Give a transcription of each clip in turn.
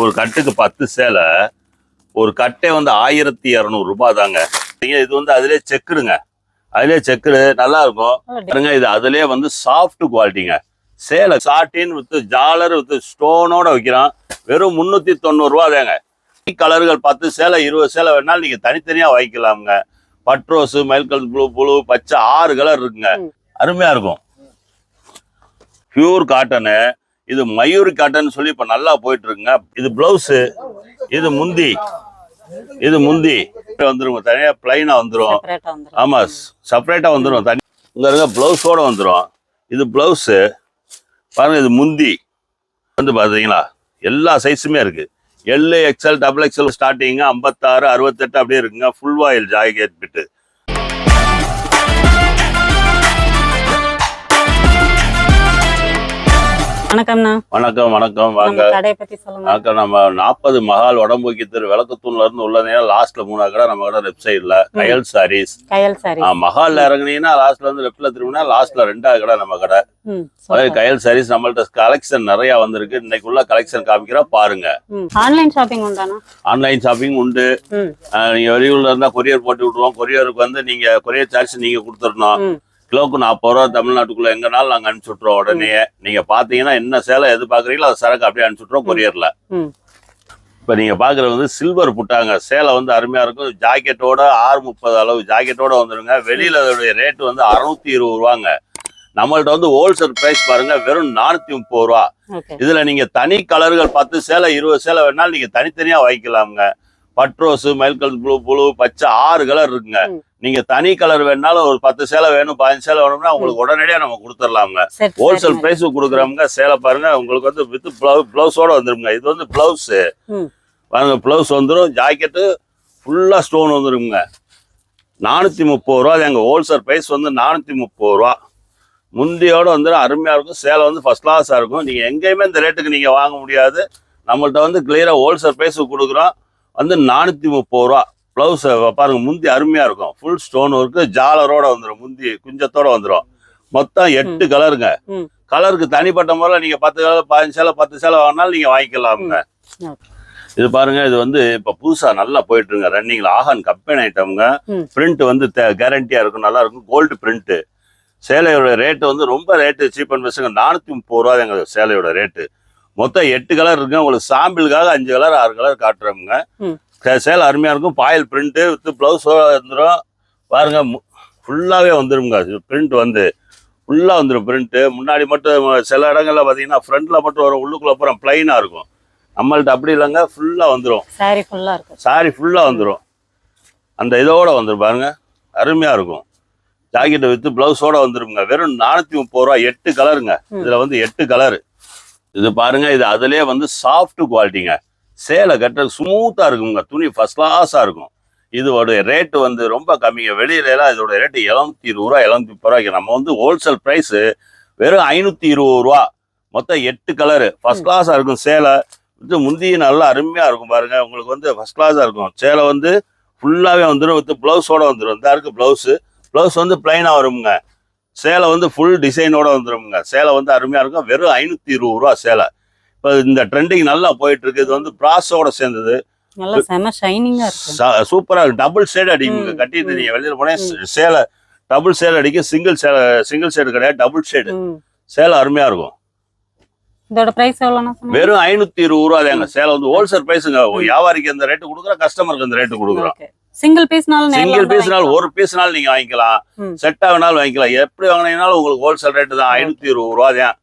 ஒரு கட்டுக்கு பத்து சேலை ஒரு கட்டே வந்து ஆயிரத்தி இரநூறு ரூபாய் தாங்க. நீங்க இது வந்து அதிலே செக்குடுங்க அதிலே செக்குடு நல்லா இருக்கும். பாருங்க இது அதிலே வந்து சாஃப்ட் குவாலிட்டிங்க சேலை சாட்டின் வித்து ஜாலர் வித்து ஸ்டோனோட வைக்கிறோம். வெறும் முந்நூற்றி தொண்ணூறுரூவா தாங்க. கலர்கள் பத்து சேலை இருபது சேலை வேணாலும் நீங்கள் தனித்தனியாக வைக்கலாமுங்க பட்ரோஸு மயில்கல் ப்ளூ ப்ளூ பச்சை ஆறு கலர் இருக்குங்க. அருமையாக இருக்கும். பியூர் காட்டனு இது மயூரி காட்டன் சொல்லி இப்போ நல்லா போயிட்டு இருக்குங்க இது பிளவுஸு இது முந்தி. இது முந்தி. வந்துருங்க தனியாக பிளைனாக வந்துடும் செப்பரேட்டா வந்துரும். ஆமா செப்பரேட்டா வந்துடும் தனி இங்க இருக்க பிளவுஸோட வந்துடும் இது பிளவுஸு பாருங்க இது முந்தி. வந்து பாத்தீங்களா? எல்லா சைஸுமே இருக்கு. L XL double XL starting ஐம்பத்தாறு அறுபத்தெட்டு அப்படியே இருக்குங்க. ஃபுல் வாயில் ஜாக்கெட் பிட்டு வணக்கம்ண்ணா. வணக்கம் வணக்கம் வாங்க. கடையை பத்தி சொல்லுங்க. வணக்கம் நம்ம நாற்பது மகால் உடம்புக்கு திரு விளக்கத்தூண்ல இருந்து உள்ள நேரம் லாஸ்ட்ல மூணா கடை நம்ம கடை லெஃப்ட் சைடுல கயல் சாரீஸ் கயல் சாரி மகால்ல இறங்குனீங்கன்னா லாஸ்ட்ல வந்து லெஃப்ட்ல திரும்பினா லாஸ்ட்ல ரெண்டாவது கடை நம்ம கடை. கயல் சாரீஸ் நம்மள்ட்ட கலெக்ஷன் நிறைய வந்திருக்கு. இன்னைக்குள்ள கலெக்ஷன் காமிக்கிறோம் பாருங்க. ஆன்லைன் ஷாப்பிங் உண்டாண்ணா? ஆன்லைன் ஷாப்பிங் உண்டு. நீங்க வெளியூர்ல இருந்தா கொரியர் போட்டு விட்டுருவோம். கொரியருக்கு வந்து நீங்க கொரியர் சார்ஜ் நீங்க கொடுத்துடணும். கிலோக்கு நாற்பது ரூபா தமிழ்நாட்டுக்குள்ள எங்கனாலும் நாங்க அனுப்பிச்சு விட்டுருவோம் உடனே நீங்க பாத்தீங்கன்னா என்ன சேலை எது பாக்குறீங்களோ அது சரக்கு அப்படியே அனுப்பிச்சு விட்டுருவோம் கொரியர்ல இப்ப நீங்க பாக்குறது வந்து சில்வர் புட்டாங்க. சேலை வந்து அருமையா இருக்கும். ஜாக்கெட்டோட ஆறு முப்பது அளவு ஜாக்கெட்டோட வந்துருங்க. வெளியில அதோடைய ரேட் வந்து அறுநூத்தி இருபது ரூபாங்க. நம்மள்ட்ட வந்து ஹோல்சேல் பிரைஸ் பாருங்க வெறும் நானூத்தி முப்பது ரூபா. இதுல நீங்க தனி கலர்கள் பத்து சேலை இருபது சேலை வேணாலும் நீங்க தனித்தனியா வைக்கலாமுங்க பட்ரோஸ் மயில்கல் ப்ளூ ப்ளூ பச்சை ஆறு கலர் இருக்குங்க. நீங்க தனி கலர் வேணாலும் ஒரு பத்து சேலை வேணும் பதினஞ்சு சேலை வேணும்னா உங்களுக்கு உடனடியா நம்ம கொடுத்துடலாமுங்க ஹோல்சேல் பிரைஸ் கொடுக்குறவங்க சேலை பாருங்க உங்களுக்கு வந்து வித் பிளவுஸோட வந்துருங்க. இது வந்து பிளவுஸ் பாருங்க பிளவுஸ் வந்துடும் ஜாக்கெட்டு ஃபுல்லா ஸ்டோன் வந்துருங்க. நானூத்தி முப்பது ரூபா எங்க ஹோல்சேல் பிரைஸ் வந்து நானூத்தி முப்பது ரூபா. முந்தியோட வந்து அருமையா இருக்கும். சேலை வந்து ஃபர்ஸ்ட் கிளாஸா இருக்கும். நீங்க எங்கேயுமே இந்த ரேட்டுக்கு நீங்க வாங்க முடியாது. நம்மள்ட்ட வந்து கிளியரா ஹோல்சேல் பிரைஸ் கொடுக்குறோம். வந்து நானூத்தி முப்பது ரூபா பிளவுஸ் பாருங்க முந்தி அருமையா இருக்கும். ஃபுல் ஸ்டோன் ஒர்க்கு ஜாலரோட வந்துடும் முந்தி குஞ்சத்தோட வந்துடும் மொத்தம் எட்டு கலருங்க கலருக்கு தனிப்பட்ட முறையில் நீங்க பத்து கலர் பதினஞ்சு சேலை பத்து சேலை வாங்கினாலும் நீங்க வாங்கிக்கலாமுங்க. இது பாருங்க இது வந்து இப்ப புதுசா நல்லா போயிட்டு இருங்க ரன்னிங்ல ஆஹான் கம்பெனி ஐட்டம்ங்க. பிரிண்ட் வந்து கேரண்டியா இருக்கும். நல்லா இருக்கும். கோல்டு பிரிண்ட் சேலையோட ரேட்டு வந்து ரொம்ப ரேட்டு சீப் அண்ட் பெஸ்ட்டுங்க நானூத்தி முப்பது ரூபா எங்க சேலையோட ரேட்டு மொத்தம் எட்டு கலர் இருக்கு உங்களுக்கு சாம்பிளுக்காக அஞ்சு கலர் ஆறு கலர் காட்டுறோமுங்க. சேலை அருமையா இருக்கும். பாயல் பிரிண்ட் வித் பிளவுஸ் வந்துடும் பாருங்க ஃபுல்லாவே வந்துருங்க பிரிண்ட் வந்து. ஃபுல்லா வந்துடும் பிரிண்ட் முன்னாடி மட்டும் சில இடங்கள்ல பாத்தீங்கன்னா ஃப்ரண்ட்ல மட்டும் வரும். உள்ளுக்குள்ள அப்புறம் பிளைனா இருக்கும். நம்மள்ட்ட அப்படி இல்லைங்க. ஃபுல்லா வந்துடும் சாரி ஃபுல்லா இருக்கு. சாரி ஃபுல்லா வந்துடும் அந்த இதோட வந்துடும் பாருங்க. அருமையா இருக்கும். ஜாக்கெட்டை வித்து பிளவுஸோட வந்துருங்க வெறும் நானூத்தி முப்பது ரூபா எட்டு கலருங்க. இதுல வந்து எட்டு கலரு இது பாருங்க இது அதுலயே வந்து சாஃப்ட் குவாலிட்டிங்க சேலை கட்ட ஸ்மூத்தா இருக்குங்க. துணி ஃபர்ஸ்ட் கிளாஸா இருக்கும். இதோட ரேட்டு வந்து ரொம்ப கம்மிங்க. வெளியில எல்லாம் இதோட ரேட்டு எழுநூத்தி இருபது ரூபா எழுநூத்தி முப்பது ரூபாய்க்கு. நம்ம வந்து ஹோல்சேல் பிரைஸ் வெறும் ஐநூத்தி இருபது ரூபா. மொத்தம் எட்டு கலரு ஃபர்ஸ்ட் கிளாஸா இருக்கும் சேலை. இது முந்தி நல்லா அருமையா இருக்கும் பாருங்க. உங்களுக்கு வந்து ஃபர்ஸ்ட் கிளாஸா இருக்கும். சேலை வந்து ஃபுல்லாவே வந்துடும் வித் பிளவுஸோட வந்துடும் இந்த இருக்கு பிளவுஸ் பிளவுஸ் வந்து பிளைனா வருங்க சேலை வந்து ஃபுல் டிசைனோட வந்துருங்க சேலை வந்து அருமையா இருக்கும். வெறும் ஐநூத்தி இருபது ரூபா சேலை. இப்போ இந்த ட்ரெண்டிங் நல்லா போயிட்டு இருக்கு இது வந்து பிராஸோட சேர்ந்தது. ஷைனிங்கா இருக்கு. டபுள் ஷேட் அடிக்குங்க. கட்டிட்டு ம், நீங்க வெளியில போனே சேலை டபுள் ஷேட் அடிக்கும் சிங்கிள் சேலை சிங்கிள் ஷேடு கிடையாது. டபுள் ஷேடு சேலை அருமையா இருக்கும். இதோட பிரைஸ் வெறும் ஐநூத்தி இருபது ரூபா சேலை வந்து ஹோல்சேல் பிரைஸுங்க வியாபாரிக்கு அந்த ரேட்டு கொடுக்குறோம். கஸ்டமருக்கு அந்த ரேட்டு கொடுக்குறோம். சிங்கிள் பீஸ்னாலும் சிங்கிள் பீஸ்னால் ஒரு பீஸ்னாலும் நீங்க வாங்கிக்கலாம். செட் ஆகினாலும் வாங்கிக்கலாம். எப்படி வாங்கினீங்கனாலும் உங்களுக்கு ஹோல்சேல் ரேட்டு தான். ஐநூத்தி இருபது ரூபா தான்.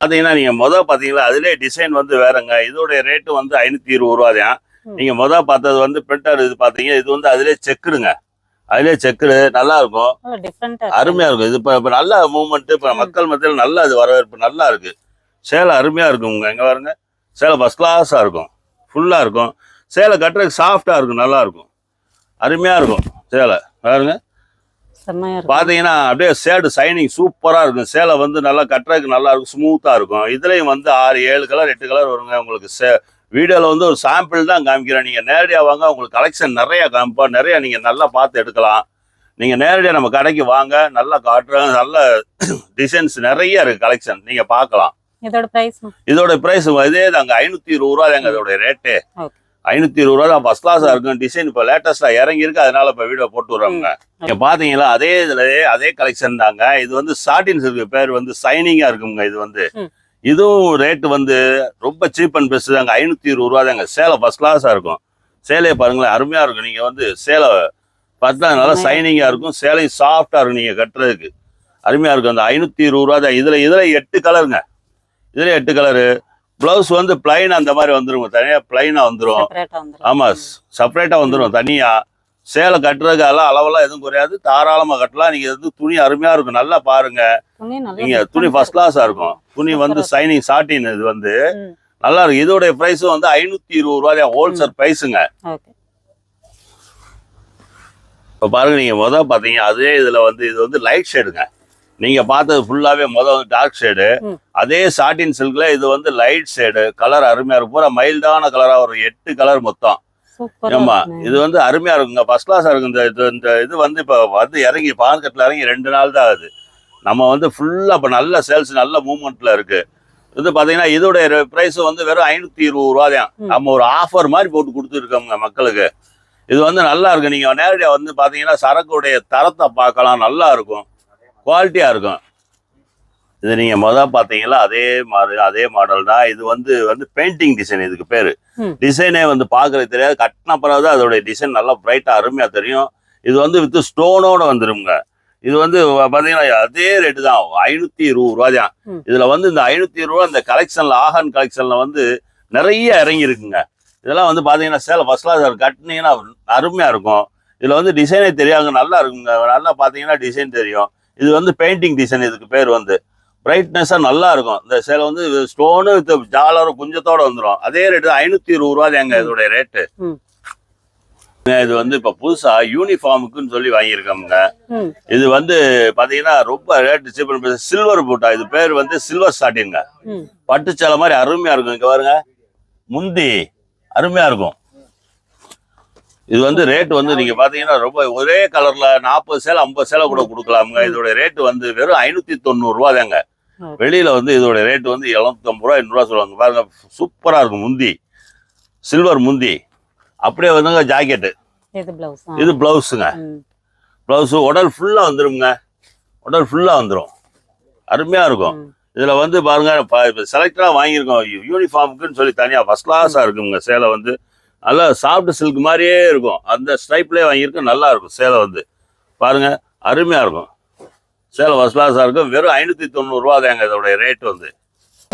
பாத்தீங்கன்னா நீங்க மொதல் பாத்தீங்களா அதுலயே டிசைன் வந்து வேறங்க. இதோட ரேட்டு வந்து ஐநூத்தி இருபது ரூபா தான். நீங்க மொதல் பார்த்தது வந்து பிரிண்டர் இது பாத்தீங்க. இது வந்து அதுலயே செக்குடுங்க அதுலயே செக்குடு நல்லா இருக்கும். அருமையா இருக்கும். இது இப்ப நல்ல மூவ்மெண்ட் இப்ப. மக்கள் மத்தியில் நல்ல இது வரவேற்பு நல்லா இருக்கு. சேலை அருமையா இருக்கும் உங்க எங்க பாருங்க. சேலை ஃபர்ஸ்ட் கிளாஸா இருக்கும். ஃபுல்லா இருக்கும். சேலை கட்டுறதுக்கு சாஃப்டா இருக்கும் நல்லா இருக்கும். அருமையா இருக்கும் சேலை. பாருங்க. பாத்தீங்கன்னா அப்படியே சேடு சைனிங் சூப்பரா இருக்கும். சேலை வந்து நல்லா கட்டுறதுக்கு நல்லா இருக்கும். ஸ்மூத்தா இருக்கும். இதுலயும் வந்து ஆறு ஏழு கலர் எட்டு கலர் வருங்க உங்களுக்கு. சே வீடியோவில் வந்து ஒரு சாம்பிள் தான் காமிக்கிறேன். நீங்கள் நேரடியாக வாங்க. உங்களுக்கு கலெக்ஷன் நிறைய காமிப்போம் நிறைய நீங்கள் நல்லா பார்த்து எடுக்கலாம். நீங்கள் நேரடியாக நம்ம கடைக்கு வாங்க. நல்லா காட்டுறோம் நல்ல டிசைன்ஸ் நிறைய இருக்குது கலெக்ஷன் நீங்கள் பார்க்கலாம். இதோட பிரைஸ்ண்ணா இதோட பிரைஸ் இதே தாங்க. ஐநூத்தி இருபது ரூபா தாங்க இதோட ரேட்டு ஐநூத்தி இருபது ரூபா தான் ஃபர்ஸ்ட் கிளாஸா இருக்கும். டிசைன் இப்போ லேட்டஸ்டா இறங்கி இருக்கு அதனால இப்போ வீடியோ போட்டு வர்றோங்க நீங்க பாத்தீங்களா? அதே இதுல அதே கலெக்ஷன் தாங்க. இது வந்து சாட்டின் சில்க் பேர் வந்து சைனிங்கா இருக்குங்க இது வந்து. இதுவும் ரேட் வந்து ரொம்ப சீப் அண்ட் பெஸ்ட் தாங்க. ஐநூத்தி இருபது ரூபா தாங்க. சேலை ஃபர்ஸ்ட் கிளாஸா இருக்கும். சேலையை பாருங்களேன். அருமையா இருக்கும். நீங்க வந்து சேலை பார்த்தா நல்லா செமையா சைனிங்கா இருக்கும். சேலையும் சாஃப்டா இருக்கும் நீங்க கட்டுறதுக்கு. அருமையா இருக்கும். அந்த ஐநூத்தி இருபது ரூபா தான். இதுல இதுல எட்டு கலருங்க இதுல எட்டு கலரு பிளவுஸ் வந்து பிளைன் அந்த மாதிரி வந்துருங்க. தனியா பிளைனா வந்துரும். செப்பரேட்டா வந்துரும். ஆமா செப்பரேட்டா வந்துடும் தனியா. சேலை கட்டுறதுக்கு எல்லாம் அளவெல்லாம் எதுவும் குறையாது. தாராளமா கட்டலாம். நீங்க வந்து துணி அருமையா இருக்கும். நல்லா பாருங்க. துணி நல்லா நீங்க different துணி ஆ ஃபர்ஸ்ட் இருக்கு. கிளாஸா இருக்கும். துணி வந்து சைனிங் சாட்டின் இது வந்து நல்லா இருக்கு இதோட பிரைஸ் வந்து ஐநூத்தி இருபது ரூபாய். ஹோல்சேல் பிரைஸுங்க இப்ப பாருங்க நீங்க முத பாத்தீங்க அதே இதுல வந்து இது வந்து லைட் ஷேடுங்க நீங்க பார்த்தது ஃபுல்லாவே முத வந்து டார்க் ஷேடு. அதே சாட்டின் சில்க்ல இது வந்து லைட் ஷேடு கலர் அருமையா இருக்கும். பூரா மைல்டான கலரா ஒரு எட்டு கலர் மொத்தம். ஆமா. இது வந்து அருமையா இருக்குங்க. ஃபர்ஸ்ட் கிளாஸா இருக்கு. இந்த இது இந்த இது வந்து இப்ப வந்து இறங்கி பான்கட்டில் இறங்கி ரெண்டு நாள் தான் ஆகுது நம்ம வந்து ஃபுல்லா இப்ப நல்ல சேல்ஸ் நல்ல மூவ்மெண்ட்ல இருக்கு. இது பாத்தீங்கன்னா இதோட பிரைஸ் வந்து வெறும் ஐநூத்தி இருபது ரூபா தான். நம்ம ஒரு ஆஃபர் மாதிரி போட்டு கொடுத்துருக்கோங்க மக்களுக்கு. இது வந்து நல்லா இருக்கு. நீங்க நேரடியா வந்து பாத்தீங்கன்னா சரக்குடைய தரத்தை பார்க்கலாம். நல்லா இருக்கும். குவாலிட்டியா இருக்கும். இது நீங்க முத பாத்தீங்களா அதே மாதிரி அதே மாடல் தான். இது வந்து வந்து பெயிண்டிங் டிசைன் இதுக்கு பேரு. டிசைனே வந்து பார்க்கறது தெரியாது. கட்டின பிறகு தான் அதோட டிசைன் நல்லா பிரைட்டா அருமையா தெரியும். இது வந்து வித் ஸ்டோனோட வந்துருங்க. இது வந்து பாத்தீங்கன்னா அதே ரேட்டு தான். ஐநூத்தி இருபது ரூபா தான். இதுல வந்து இந்த ஐநூத்தி இருபது ரூபா இந்த கலெக்ஷன்ல ஆஹான் கலெக்ஷன்ல வந்து நிறைய இறங்கி இருக்குங்க இதெல்லாம் வந்து பாத்தீங்கன்னா சேலை ஃபர்ஸ்ட் கிளாஸ் கட்டினீங்கன்னா அருமையா இருக்கும். இதுல வந்து டிசைனே தெரியாங்க நல்லா இருக்குங்க. நல்லா பாத்தீங்கன்னா டிசைன் தெரியும். இது வந்து பெயிண்டிங் டிசைன் இதுக்கு பேர் வந்து. பிரைட்னஸா நல்லா இருக்கும். இந்த சேலை வந்து ஸ்டோனு வித் ஜாலரும் குஞ்சத்தோட வந்துடும் அதே ரேட்டு ஐநூத்தி இருபது ரூபா தாங்க இதோட ரேட்டு. இது வந்து இப்ப புதுசா யூனிஃபார்முக்குன்னு சொல்லி வாங்கியிருக்கோமுங்க. இது வந்து பாத்தீங்கன்னா ரொம்ப ரேட் சீப் சில்வர் பூட்டா இது பேர் வந்து சில்வர் சாட்டின்ங்க ம். பட்டு சேலை மாதிரி அருமையா இருக்கும். இங்க பாருங்க. முந்தி அருமையா இருக்கும். இது வந்து ரேட் வந்து நீங்க பாத்தீங்கன்னா ரொம்ப ஒரே கலர்ல நாற்பது சேலை ஐம்பது சேலை கூட கொடுக்கலாமுங்க. இதோட ரேட் வந்து வெறும் ஐநூத்தி தொண்ணூறு ரூபா தாங்க. வெளியில வந்து இதோட ரேட் வந்து எழுநூத்தம்பது ரூபா எண்ணூறு ரூபா சொல்லுவாங்க. பாருங்க சூப்பரா இருக்கும். முந்தி சில்வர் முந்தி. அப்படியே வந்துங்க ஜாக்கெட்டு இது பிளவுஸ் இது பிளவுஸுங்க பிளவுஸ் உடல் ஃபுல்லா வந்துருங்க உடல் ஃபுல்லா வந்துரும். அருமையா இருக்கும். இதுல வந்து பாருங்க செலக்டடா வாங்கியிருக்கோம். யூனிஃபார்முக்குன்னு சொல்லி தனியா ஃபர்ஸ்ட் கிளாஸா இருக்குங்க சேலை வந்து. நல்லா சாஃப்ட் சில்க் மாதிரியே இருக்கும். அந்த ஸ்ட்ரைப்லேயே வாங்கியிருக்கோம் நல்லா இருக்கும். சேலை வந்து. பாருங்க அருமையாக இருக்கும். சேலை ஃபஸ்ட் கிளாஸா இருக்கும். வெறும் ஐநூற்றி தொண்ணூறுரூவா தாங்க இதோடைய ரேட் வந்து.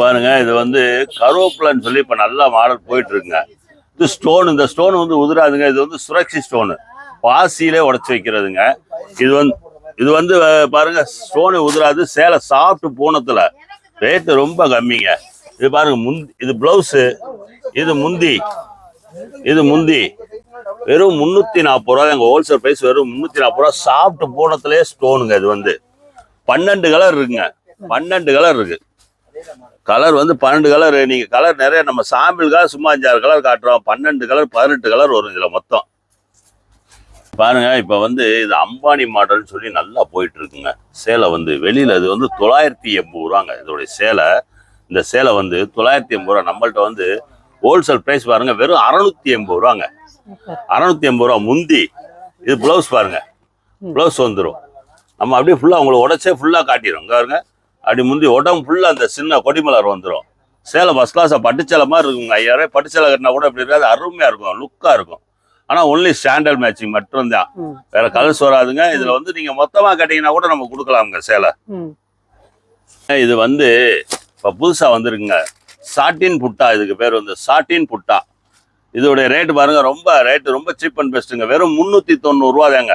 பாருங்க இது வந்து கருவேப்பிலன்னு சொல்லி இப்போ நல்லா மாடல் போயிட்டுருக்குங்க. இது ஸ்டோன் இந்த ஸ்டோன் வந்து உதிராதுங்க. இது வந்து சுரக்ஷி ஸ்டோனு பாசியிலே உடச்சி வைக்கிறதுங்க. இது வந்து இது வந்து பாருங்க ஸ்டோனு உதிராது. சேலை சாப்பிட்டு பூனத்தில் ரேட்டு ரொம்ப கம்மிங்க. இது பாருங்க முந்தி இது ப்ளவுஸு இது முந்தி. இது முந்தி. வெறும் முந்நூற்றி நாற்பது ரூபா எங்கள் ஹோல்சேல் ப்ரைஸ் வெறும் முந்நூற்றி நாற்பது ரூபா சாப்பிட்டு போனதுலேயே ஸ்டோனுங்க இது வந்து. பன்னெண்டு கலர் இருக்குங்க. பன்னெண்டு கலர் இருக்கு. கலர் வந்து பன்னெண்டு கலர் நீங்கள் கலர் நிறைய நம்ம சாம்பிளுக்காக சும்மா அஞ்சாறு கலர் காட்டுறோம். பன்னெண்டு கலர் பதினெட்டு கலர் வரும் இதில் மொத்தம். பாருங்க இப்போ வந்து இது அம்பானி மாடல்னு சொல்லி நல்லா போயிட்டு இருக்குங்க சேலை வந்து வெளியில் இது வந்து தொள்ளாயிரத்தி எண்பது ரூபாங்க. இதோடைய சேலை. இந்த சேலை வந்து தொள்ளாயிரத்தி எண்பது ரூபா. நம்மள்ட்ட வந்து ஹோல்சேல் ப்ரைஸ் பாருங்க வெறும் அறநூத்தி எண்பது ரூபாங்க. அறநூத்தி எண்பது ரூபா முந்தி. இது ப்ளவுஸ் பாருங்க. ப்ளவுஸ் வந்துடும் நம்ம அப்படியே ஃபுல்லாக உங்களுக்கு உடச்சே ஃபுல்லாக காட்டிடும் இங்க பாருங்க. அப்படி முந்தி உடம்பு ஃபுல்லாக அந்த சின்ன கொடிமலர் வந்துடும் சேலை ஃபஸ்ட் கிளாஸாக பட்டுச்சேலை மாதிரி இருக்குங்க ஐயாயிரம் பட்டுச்சேலை கட்டினா கூட இப்படி இருக்காது. அருமையாக இருக்கும். லுக்காக இருக்கும். ஆனால் ஒன்லி ஸ்டாண்டர்ட் மேட்சிங் மட்டும்தான். வேற கலர்ஸ் வராதுங்க. இதில் வந்து நீங்கள் மொத்தமாக கட்டிங்கன்னா கூட நம்ம கொடுக்கலாமுங்க சேலை. இது வந்து இப்போ புதுசாக வந்திருக்குங்க. சாட்டின் புட்டா இதுக்கு பேர் வந்து சாட்டின் புட்டா இதோடைய ரேட் பாருங்க ரொம்ப ரேட்டு ரொம்ப சீப் அண்ட் பெஸ்ட்டுங்க வெறும் முந்நூற்றி தொண்ணூறுரூவா தாங்க.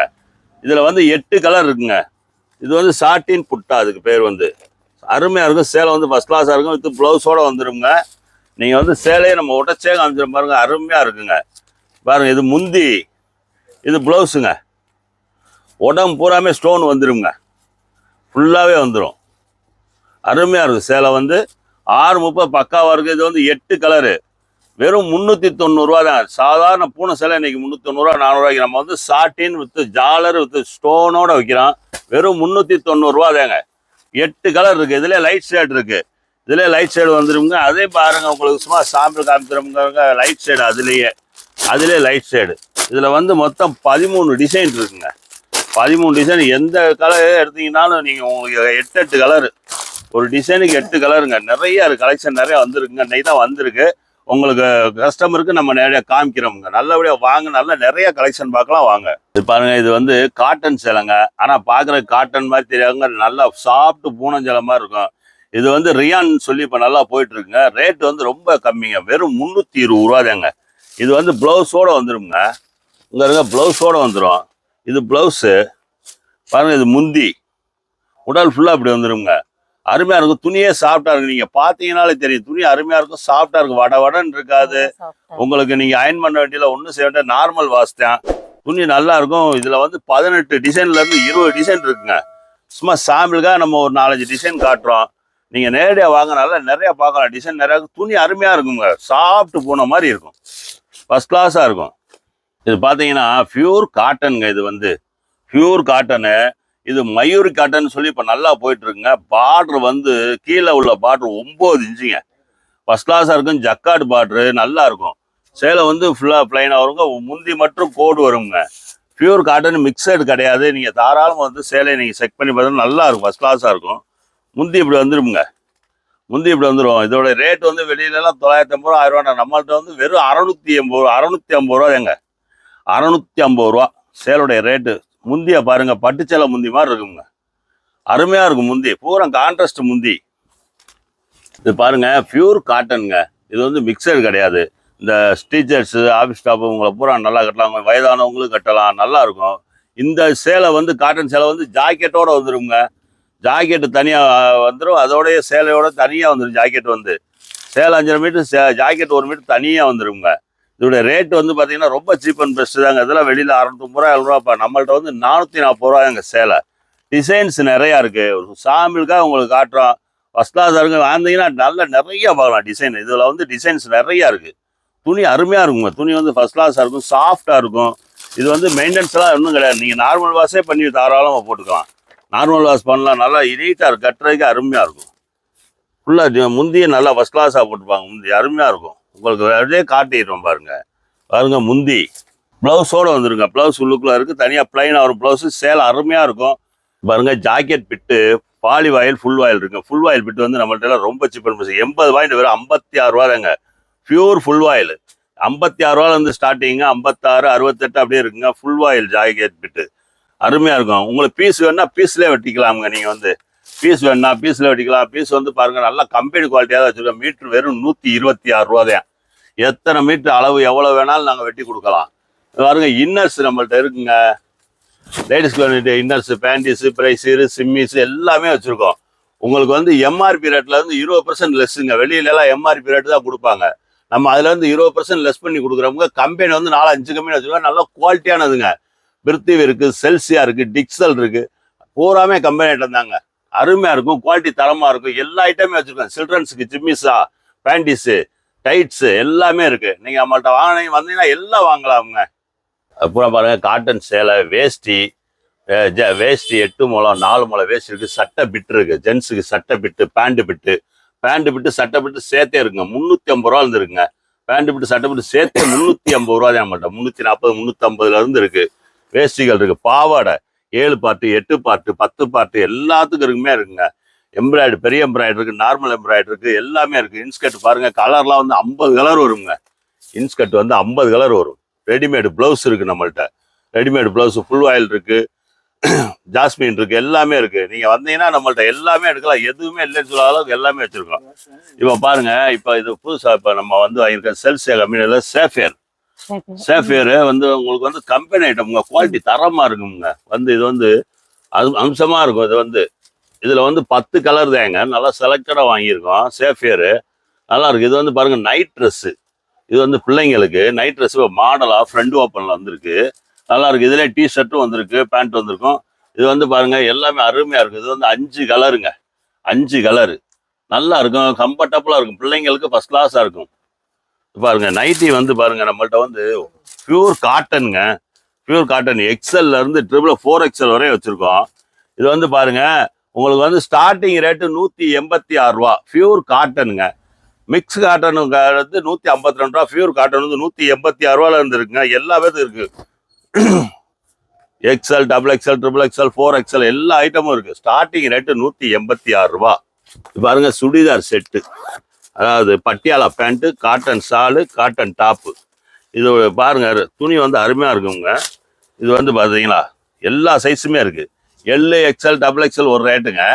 இதில் வந்து எட்டு கலர் இருக்குங்க. இது வந்து சாட்டின் புட்டா அதுக்கு பேர் வந்து. அருமையாக இருக்கும். சேலை வந்து ஃபஸ்ட் கிளாஸாக இருக்கும். வித்து ப்ளவுஸோட வந்துடுங்க நீங்கள் வந்து சேலையை நம்ம உடச்சே காமிச்சிட பாருங்க. அருமையாக இருக்குங்க. பாருங்கள் இது முந்தி. இது ப்ளவுஸுங்க உடம்பு பூராமே ஸ்டோன் வந்துடுங்க ஃபுல்லாகவே வந்துடும் அருமையாக இருக்கும். சேலை வந்து ஆறு முப்பது பக்காவாக இருக்குது இது வந்து எட்டு கலரு வெறும் முந்நூற்றி தொண்ணூறுரூவா தான். சாதாரண பூனை சிலை இன்னைக்கு முந்நூற்றி தொண்ணூறுரூவா நானூறுரூவாய்க்கு நம்ம வந்து சாட்டின் வித்து ஜாலர் வித்து ஸ்டோனோட வைக்கிறோம். வெறும் முந்நூற்றி தொண்ணூறுரூவா தாங்க. எட்டு கலர் இருக்குது இதுல லைட் ஷேட் இருக்குது இதுலயே லைட் ஷேடு வந்துருங்க அதே பாருங்கள் உங்களுக்கு சும்மா சாம்பிள் காமிக்கிறவங்க லைட் ஷேடு அதுலேயே. அதிலே லைட் ஷேடு இதில் வந்து மொத்தம் பதிமூணு டிசைன் இருக்குங்க. பதிமூணு டிசைன் எந்த கலர் எடுத்தீங்கன்னாலும் நீங்கள் உங்களுக்கு எட்டு எட்டு கலர் ஒரு டிசைனுக்கு எட்டு கலருங்க. நிறைய கலெக்ஷன் நிறைய வந்திருக்குங்க. இன்னைக்கு தான் வந்திருக்கு. உங்களுக்கு கஸ்டமருக்கு நம்ம நிறைய காமிக்கிறோமுங்க. நல்லபடியாக வாங்க நல்லா நிறைய கலெக்ஷன் பார்க்கலாம் வாங்க. இது பாருங்க இது வந்து காட்டன் சேலைங்க. ஆனால் பார்க்குற காட்டன் மாதிரி தெரியாதுங்க. நல்லா சாப்பிட்டு பூனஞ்சலை மாதிரி இருக்கும். இது வந்து ரியான் சொல்லி இப்போ நல்லா போயிட்டு இருக்குங்க ரேட் வந்து ரொம்ப கம்மிங்க. வெறும் முந்நூற்றி இருபது ரூபாதாங்க இது வந்து ப்ளவுஸோட வந்துருங்க இங்கே இருக்க ப்ளவுஸோட வந்துடும் இது ப்ளவுஸு பாருங்கள் இது முந்தி. உடல் ஃபுல்லாக இப்படி வந்துருங்க அருமையாக இருக்கும். துணியே சாஃப்டாக இருக்கும் நீங்கள் பார்த்தீங்கனாலே தெரியும். துணி அருமையாக இருக்கும். சாஃப்டாக இருக்கும் வட வடன்னு இருக்காது. சாஃப்டா உங்களுக்கு நீங்கள் அயன் பண்ண வேண்டியதில்ல. ஒன்றும் செய்ய வேண்டிய நார்மல் வாஷ் தான். துணி நல்லா இருக்கும். இதில் வந்து பதினெட்டு டிசைன்லேருந்து இருபது டிசைன் இருக்குங்க. சும்மா சாம்பிளுக்காக நம்ம ஒரு நாலஞ்சு டிசைன் காட்டுறோம். நீங்கள் நேரடியாக வாங்கினால நிறைய பார்க்கலாம். டிசைன் நிறையா. துணி அருமையாக இருக்குங்க. சாப்பிட்டு போன மாதிரி இருக்கும். ஃபஸ்ட் கிளாஸாக இருக்கும். இது பார்த்தீங்கன்னா பியூர் காட்டனுங்க இது வந்து. பியூர் காட்டனு இது மயூரி காட்டன் சொல்லி இப்போ நல்லா போயிட்டுருக்குங்க. பாட்ரு வந்து கீழே உள்ள பாட்ரு ஒம்பது இன்ச்சுங்க. ஃபஸ்ட் கிளாஸாக இருக்கும் ஜக்காட் பாட்ரு நல்லா இருக்கும். சேலை வந்து ஃபுல்லாக பிளைனாக வருங்க. முந்தி மட்டும் கோடு வருங்க. பியூர் காட்டன் மிக்சடு கிடையாது. நீங்கள் தாராளமாக வந்து சேலையை நீங்கள் செக் பண்ணி பார்த்தா நல்லா இருக்கும் ஃபஸ்ட் கிளாஸாக இருக்கும். முந்தி இப்படி வந்துடுங்க முந்தி இப்படி வந்துடும் இதோட ரேட் வந்து வெளியிலலாம் தொள்ளாயிரத்தி ஐம்பது ரூபா ஆயிரம் ரூபா நம்மள்ட்ட வந்து வெறும் அறநூற்றி எண்பது ரூபா அறநூற்றி ஐம்பது ரூபா எங்க அறநூற்றி ஐம்பது ரூபா சேலுடைய ரேட்டு முந்தியை பாருங்க பட்டுச்சேலை முந்தி மாதிரி இருக்குங்க. அருமையாக இருக்கும் முந்தி. பூரா கான்ட்ராஸ்ட் முந்தி. இது பாருங்க பியூர் காட்டனுங்க இது வந்து மிக்சர் கிடையாது. இந்த டீச்சர்ஸு ஆஃபீஸ் ஸ்டாஃப் உங்களை பூரா நல்லா கட்டலாம். வயதானவங்களும் கட்டலாம். நல்லாயிருக்கும் இந்த சேலை வந்து காட்டன் சேலை வந்து ஜாக்கெட்டோட வந்துருங்க. ஜாக்கெட்டு தனியாக வந்துடும் அதோடய சேலையோட தனியாக வந்துடும் ஜாக்கெட் வந்து. சேலை அஞ்சரை மீட்டர் சே ஜாக்கெட் ஒரு மீட்டர் தனியாக வந்துடுங்க இதோட ரேட் வந்து பார்த்தீங்கன்னா ரொம்ப சீப் அண்ட் பெஸ்ட் தாங்க. இதெல்லாம் வெளியில் அறநூத்தம்பது ரூபா எழுநூறுவா நம்மள்ட்ட வந்து நானூற்றி நாற்பது ரூபாய்ங்க சேலை. டிசைன்ஸ் நிறையா இருக்குது ஒரு சாம்பிளுக்காக உங்களுக்கு காட்டுறோம். ஃபஸ்ட் கிளாஸ் இருக்கு வாழ்ந்தீங்கன்னா நல்லா நிறையா பார்க்கலாம் டிசைன் இதில் வந்து டிசைன்ஸ் நிறையா இருக்குது துணி அருமையாக இருக்குங்க. துணி வந்து ஃபஸ்ட் கிளாஸாக இருக்கும். சாஃப்டாக இருக்கும். இது வந்து மெயின்டெனன்ஸ்லாம் ஒன்றும் கிடையாது. நீங்கள் நார்மல் வாஷே பண்ணி தாராளமாக போட்டுக்கலாம். நார்மல் வாஷ் பண்ணலாம். நல்லா நீட்டாக இருக்கும் கட்டுறதுக்கு அருமையாக இருக்கும். ஃபுல்லாக முந்திய நல்லா ஃபஸ்ட் கிளாஸாக போட்டுப்பாங்க. முந்தி அருமையாக இருக்கும். உங்களுக்கு அப்படியே காட்டிடுறோம் பாருங்க. பாருங்க முந்தி. ப்ளவுஸோடு வந்துருங்க. ப்ளவுஸ் உள்ளுக்குள்ளே இருக்குது தனியாக ப்ளைனாக ஒரு ப்ளவுஸு சேலை அருமையாக இருக்கும். பாருங்க jacket bit poly voile full voile இருக்குங்க. ஃபுல் வாயில் பிட்டு வந்து நம்மள்ட்ட ரொம்ப சீப் அண்ட் எண்பது வாயில் வெறும் ஐம்பத்தி ஆறு ரூபா தாங்க பியூர் ஃபுல் வாயில். ஐம்பத்தி ஆறு ரூபால இருந்து ஸ்டார்டிங்க ஐம்பத்தாறு அறுபத்தெட்டு அப்படியே இருக்குங்க. ஃபுல் வாயில் ஜாக்கெட் பிட்டு. அருமையாக இருக்கும். உங்களுக்கு பீஸ் வேணால் பீஸ்லேயே வெட்டிக்கலாமுங்க நீங்கள் வந்து. பீஸ் வேணா பீஸில் வெட்டிக்கலாம் பீஸ் வந்து பாருங்கள் நல்லா கம்பெனி குவாலிட்டியாக தான் வச்சுருக்கோம். மீட்ரு வெறும் நூற்றி இருபத்தி ஆறு ரூபா எத்தனை மீட்ரு அளவு எவ்வளோ வேணாலும் நாங்கள் வெட்டி கொடுக்கலாம். பாருங்கள் பாருங்க இன்னர்ஸ் நம்மள்ட்ட இருக்குங்க. லேடிஸ் குவாலிட்டி இன்னர்ஸ் பேண்டிஸ் ப்ரைஸு சிம்மிஸ் எல்லாமே வச்சுருக்கோம். உங்களுக்கு வந்து எம்ஆர்பி ரேட்டில் இருந்து இருபது பர்சன்ட் லெஸ்ஸுங்க வெளியிலலாம் எம்ஆர்பி ரேட் தான் கொடுப்பாங்க. நம்ம அதுலேருந்து இருபது பர்சன்ட் லெஸ் பண்ணி கொடுக்குறவங்க கம்பெனி வந்து நாலு அஞ்சு கம்பெனி வச்சுருக்கோம். நல்லா குவாலிட்டியானதுங்க பிருத்திவி இருக்குது செல்சியா இருக்குது டிக்சல் இருக்குது பூராமே கம்பெனி இருந்தாங்க. அருமையாக அருமையா இருக்கும் குவாலிட்டி தரமா இருக்கும். எல்லா ஐட்டமே வச்சுருக்கோம். சில்ட்ரன்ஸுக்கு ஜிம்மிஸா பேண்டிஸு டைட்ஸு எல்லாமே இருக்கு. நீங்க நம்மள்கிட்ட வாங்கினீங்க வந்தீங்கன்னா எல்லாம் வாங்கலாமுங்க. அப்புறம் பாருங்க காட்டன் சேலை வேஷ்டி வேஷ்டி எட்டு முழம் நாலு முளம் வேஷ்டி இருக்கு. சட்டை பிட்டு இருக்கு. ஜென்ஸுக்கு சட்டை பிட்டு பேண்ட் பிட்டு. பேண்ட் பிட்டு சட்டை பிட்டு சேர்த்தே இருக்குங்க. முந்நூற்றி ஐம்பது ரூபா இருந்துருக்குங்க பேண்ட் பிட்டு சட்டை பிட்டு சேர்த்தே முந்நூற்றி ஐம்பது ரூபா தான் நம்மள்ட்ட. முந்நூற்றி நாற்பது முந்நூற்றி ஐம்பதுல இருந்து இருக்கு. வேஷ்டிகள் இருக்கு. பாவாடை. ஏழு பார்ட்டு எட்டு பார்ட்டு பத்து பார்ட்டு எல்லாத்துக்கும் இருக்குமே இருக்குங்க. எம்ப்ராய்டு பெரிய எம்ப்ராய்டு இருக்குது நார்மல் எம்ப்ராய்டு இருக்குது எல்லாமே இருக்குது இன்ஸ்கர்ட் பாருங்கள் கலர்லாம் வந்து ஐம்பது கலர் வருங்க. இன்ஸ்கர்ட் வந்து ஐம்பது கலர் வரும். ரெடிமேடு ப்ளவுஸ் இருக்குது நம்மள்கிட்ட ரெடிமேடு ப்ளவுஸ் ஃபுல் ஆயில் இருக்குது ஜாஸ்மின் இருக்கு எல்லாமே இருக்கு. நீங்க வந்தீங்கன்னா நம்மள்ட்ட எல்லாமே எடுக்கலாம். எதுவுமே இல்லைன்னு சொல்லாத அளவுக்கு எல்லாமே வச்சிருக்கோம். இப்போ பாருங்க இப்போ இது புதுசா இப்போ நம்ம வந்து வாங்கியிருக்க செல்சியா கம்பெனியில் சேஃபியர் சேஃபியர் வந்து உங்களுக்கு வந்து கம்பெனி ஐட்டம்ங்க குவாலிட்டி தரமா இருக்குங்க. வந்து இது வந்து அது அம்சமா இருக்கும். இது வந்து இதுல வந்து பத்து கலர் தாங்க. நல்லா செலக்டடா வாங்கியிருக்கோம். சேஃபியரு நல்லா இருக்கு. இது வந்து பாருங்க நைட் ட்ரெஸ்ஸு இது வந்து பிள்ளைங்களுக்கு நைட் ட்ரெஸ் மாடலா ஃப்ரண்ட் ஓப்பனில் வந்திருக்கு. நல்லா இருக்கு. இதுல டி ஷர்ட்டும் வந்திருக்கு பேண்ட் வந்திருக்கும். இது வந்து பாருங்க எல்லாமே அருமையாக இருக்கு. இது வந்து அஞ்சு கலருங்க அஞ்சு கலரு நல்லா இருக்கும். கம்ஃபர்டபுளாக இருக்கும். பிள்ளைங்களுக்கு ஃபர்ஸ்ட் கிளாஸாக இருக்கும். பாருங்க நைட்டி வந்து பாருங்க நம்மள்ட்ட வந்து பியூர் காட்டனுங்க பியூர் காட்டன் எக்ஸல்ல இருந்து ட்ரிபிள் ஃபோர் எக்ஸல் வரையும் வச்சிருக்கோம். இது வந்து பாருங்க உங்களுக்கு வந்து ஸ்டார்டிங் ரேட்டு நூற்றி எண்பத்தி ஆறு ரூபா பியூர் காட்டனுங்க மிக்ஸ் காட்டனுங்க வந்து நூற்றி ஐம்பத்தி ரெண்டு ரூபா பியூர் காட்டன் வந்து நூற்றி எண்பத்தி ஆறு ரூபால இருந்து இருக்குங்க எல்லா பேருக்கு இருக்கு. XL double XL triple XL four XL எல்லா ஐட்டமும் இருக்கு. ஸ்டார்டிங் ரேட்டு நூற்றி எண்பத்தி ஆறு ரூபா. பாருங்க சுடிதார் செட்டு அதாவது Patiala pant cotton shawl cotton top இது பாருங்க துணி வந்து அருமையாக இருக்குங்க இது வந்து பார்த்தீங்களா எல்லா சைஸுமே இருக்குது எல்லு எக்ஸ்எல் டபுள் எக்ஸ்எல் ஒரு ரேட்டுங்க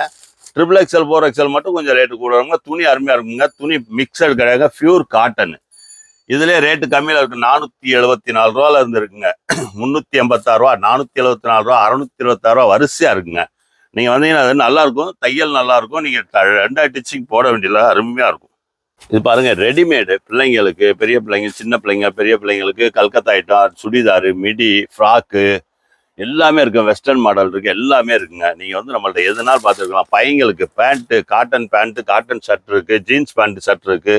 ட்ரிபிள் எக்ஸ்எல் ஃபோர் எக்ஸ்எல் மட்டும் கொஞ்சம் ரேட்டு கூட வருங்க துணி அருமையாக இருக்குங்க. துணி மிக்சடு கிடையாது பியூர் காட்டன் இதுலேயே ரேட்டு கம்மியில் இருக்குது நானூற்றி எழுபத்தி நாலு ரூபால இருந்துருக்குங்க முந்நூற்றி எண்பத்தாறு நானூற்றி எழுபத்தி நாலு ரூபா அறநூற்றி இருபத்தாறு ரூபா வரிசையாக இருக்குங்க. நீங்கள் வந்தீங்கன்னா அது நல்லாயிருக்கும் தையல் நல்லாயிருக்கும் நீங்கள் ரெண்டாயிரம் டிச்சிங் போட வேண்டியதில்லை அருமையாக இருக்கும். இது பாருங்க ரெடிமேடு பிள்ளைங்களுக்கு பெரிய பிள்ளைங்க சின்ன பிள்ளைங்க பெரிய பிள்ளைங்களுக்கு Calcutta item churidar midi frock எல்லாமே இருக்கு. வெஸ்டர்ன் மாடல் இருக்கு எல்லாமே இருக்குங்க. நீங்க வந்து நம்மள்ட்ட எதுனாலும் பார்த்துருக்கலாம் பையங்களுக்கு pant cotton pant cotton shirt இருக்கு ஜீன்ஸ் பேண்ட் ஷர்ட் இருக்கு.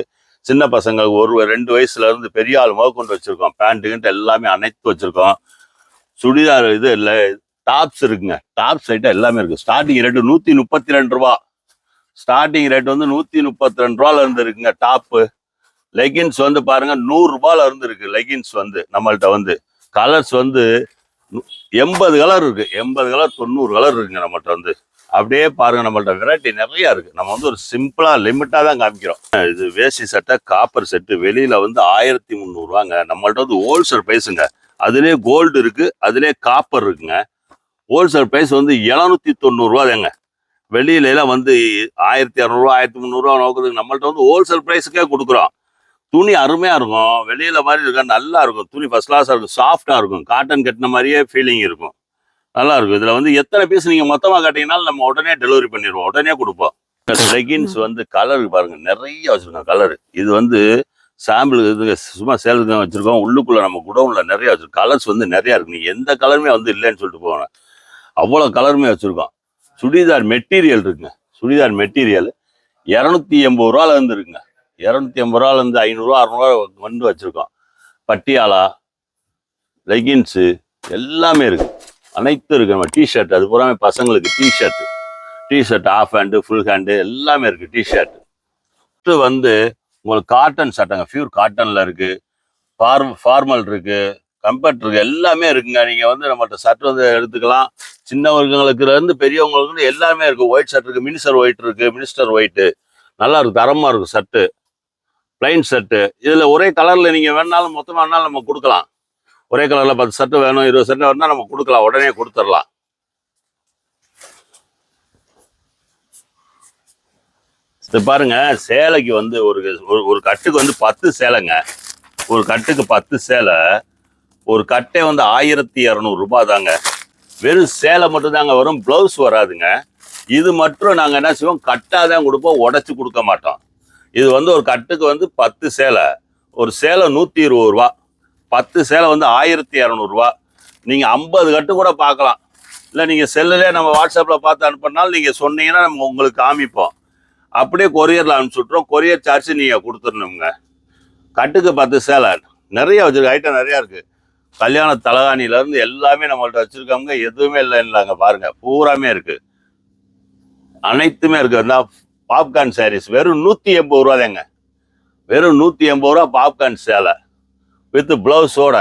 சின்ன பசங்களுக்கு ஒரு ரெண்டு வயசுல இருந்து பெரிய ஆள் முதல் கொண்டு வச்சிருக்கோம் பேண்ட்டுக்கிட்ட எல்லாமே அனைத்து வச்சிருக்கோம். சுடிதார் இது இல்லை டாப்ஸ் இருக்குங்க. டாப்ஸ் ஐட்டம் எல்லாமே இருக்கு. ஸ்டார்டிங் ரேட்டு நூத்தி முப்பத்தி ரெண்டு ரூபா. ஸ்டார்டிங் ரேட் வந்து நூற்றி முப்பத்தி ரெண்டு ரூபால இருந்து இருக்குங்க டாப்பு லெகின்ஸ் வந்து பாருங்க நூறுரூபால இருந்து இருக்கு லெகின்ஸ் வந்து நம்மள்கிட்ட வந்து. கலர்ஸ் வந்து எண்பது கலர் இருக்கு எண்பது கலர் தொண்ணூறு கலர் இருக்குங்க நம்மள்கிட்ட வந்து. அப்படியே பாருங்க நம்மள்ட்ட வெரைட்டி நிறைய இருக்கு. நம்ம வந்து ஒரு சிம்பிளா லிமிட்டா தான் காமிக்கிறோம். இது வேஷ்டி சட்டை காப்பர் செட்டு வெளியில வந்து ஆயிரத்தி முந்நூறுவாங்க நம்மள்ட்ட வந்து ஹோல்சேல் பிரைஸுங்க அதுலயே கோல்டு இருக்கு அதுலயே காப்பர் இருக்குங்க. ஹோல்சேல் பிரைஸ் வந்து எழுநூத்தி தொண்ணூறுரூவா தாங்க வெளியில எல்லாம் வந்து ஆயிரத்தி இரநூறுவா ஆயிரத்தி முந்நூறுரூவா நோக்குறதுக்கு நம்மள்ட்ட வந்து ஹோல்சேல் ப்ரைஸுக்கே கொடுக்குறோம். துணி அருமையாக இருக்கும். வெளியில் மாதிரி இருக்கா நல்லா இருக்கும். துணி ஃபஸ்ட் கிளாஸாக இருக்கும். சாஃப்டாக இருக்கும். காட்டன் கட்டின மாதிரியே ஃபீலிங் இருக்கும். நல்லா இருக்கும். இதில் வந்து எத்தனை பீஸ் நீங்கள் மொத்தமாக கட்டிங்கனாலும் நம்ம உடனே டெலிவரி பண்ணிடுவோம். உடனே கொடுப்போம். லெகின்ஸ் வந்து கலர் பாருங்க. நிறைய வச்சுருக்கோம் கலர் இது வந்து சாம்பிள் இது சும்மா சேலுக்கு தான் வச்சுருக்கோம். உள்ளுக்குள்ளே நம்ம குடவுனில் நிறைய வச்சுருக்கோம். கலர்ஸ் வந்து நிறையா இருக்கு. நீங்கள் எந்த கலருமே வந்து இல்லைன்னு சொல்லிட்டு போகணும். அவ்வளோ கலருமே வச்சுருக்கோம். சுடிதார் மெட்டீரியல் இருக்குங்க. சுடிதார் மெட்டீரியல். இரநூத்தி எண்பது ரூபாலேருந்து இருக்குங்க இரநூத்தி எண்பது ரூபாலேருந்து ஐநூறுரூவா அறநூறுவா வந்து வச்சுருக்கோம். பட்டியாலா லெகின்ஸு எல்லாமே இருக்குது அனைத்தும் இருக்கு. நம்ம டிஷர்ட் அது பூராமே பசங்களுக்கு T-shirt T-shirt half hand full hand எல்லாமே இருக்குது டிஷர்ட் வந்து உங்களுக்கு காட்டன் சட்டைங்க. ஃபியூர் காட்டனில் இருக்குது ஃபார்ம் ஃபார்மல் இருக்குது கம்பர்ட் எல்லாமே இருக்குங்க. நீங்க வந்து நம்மள்ட்ட ஷர்ட் வந்து எடுத்துக்கலாம். சின்னவர்களுக்கு இருந்து பெரியவங்களுக்கு இருந்து எல்லாமே இருக்கு ஒயிட் ஷர்ட் இருக்கு. மினிஸ்டர் ஒயிட் இருக்கு. மினிஸ்டர் ஒயிட்டு நல்லா இருக்கு தரமா இருக்கும் ஷர்ட்டு பிளைன் ஷர்ட்டு இதுல ஒரே கலர்ல நீங்க வேணாலும் மொத்தமா வேணாலும் நம்ம கொடுக்கலாம். ஒரே கலர்ல பத்து ஷர்ட் வேணும் இருபது ஷர்ட் வேணா நம்ம கொடுக்கலாம். உடனே கொடுத்துடலாம். இது பாருங்க. சேலைக்கு வந்து ஒரு ஒரு- ஒரு கட்டுக்கு வந்து பத்து சேலைங்க. ஒரு கட்டுக்கு பத்து சேலை. ஒரு கட்டை வந்து ஆயிரத்தி இரநூறு ரூபாய் தாங்க வெறும் சேலை மட்டும்தாங்க வரும் ப்ளவுஸ் வராதுங்க. இது மட்டும் நாங்கள் என்ன செய்வோம் கட்டாக தான் கொடுப்போம் உடச்சி கொடுக்க மாட்டோம். இது வந்து ஒரு கட்டுக்கு வந்து பத்து சேலை. ஒரு சேலை நூற்றி இருபது ரூபா. பத்து சேலை வந்து ஆயிரத்தி இரநூறுவா நீங்கள் ஐம்பது கட்டு கூட பார்க்கலாம். இல்லை நீங்கள் செல்லுலேயே நம்ம வாட்ஸ்அப்பில் பார்த்து அனுப்பினாலும் நீங்கள் சொன்னீங்கன்னா நம்ம உங்களுக்கு காமிப்போம். அப்படியே கொரியரில் அனுப்பிச்சுட்றோம் கொரியர் சார்ஜ் நீங்கள் கொடுத்துடணுங்க. கட்டுக்கு பத்து சேலை. நிறைய வச்சுருக்கு ஐட்டம் நிறையா இருக்குது கல்யாண தலகாணியிலேருந்து எல்லாமே நம்மள்ட்ட வச்சுருக்கவங்க எதுவுமே இல்லைன்னாங்க பாருங்கள் பூராமே இருக்குது அனைத்துமே இருக்குது அந்த பாப்கார்ன் சாரீஸ் வெறும் நூற்றி எண்பது ரூபா தாங்க. வெறும் நூற்றி எண்பது ரூபா பாப்கார்ன் சேலை. வித் ப்ளவுஸோட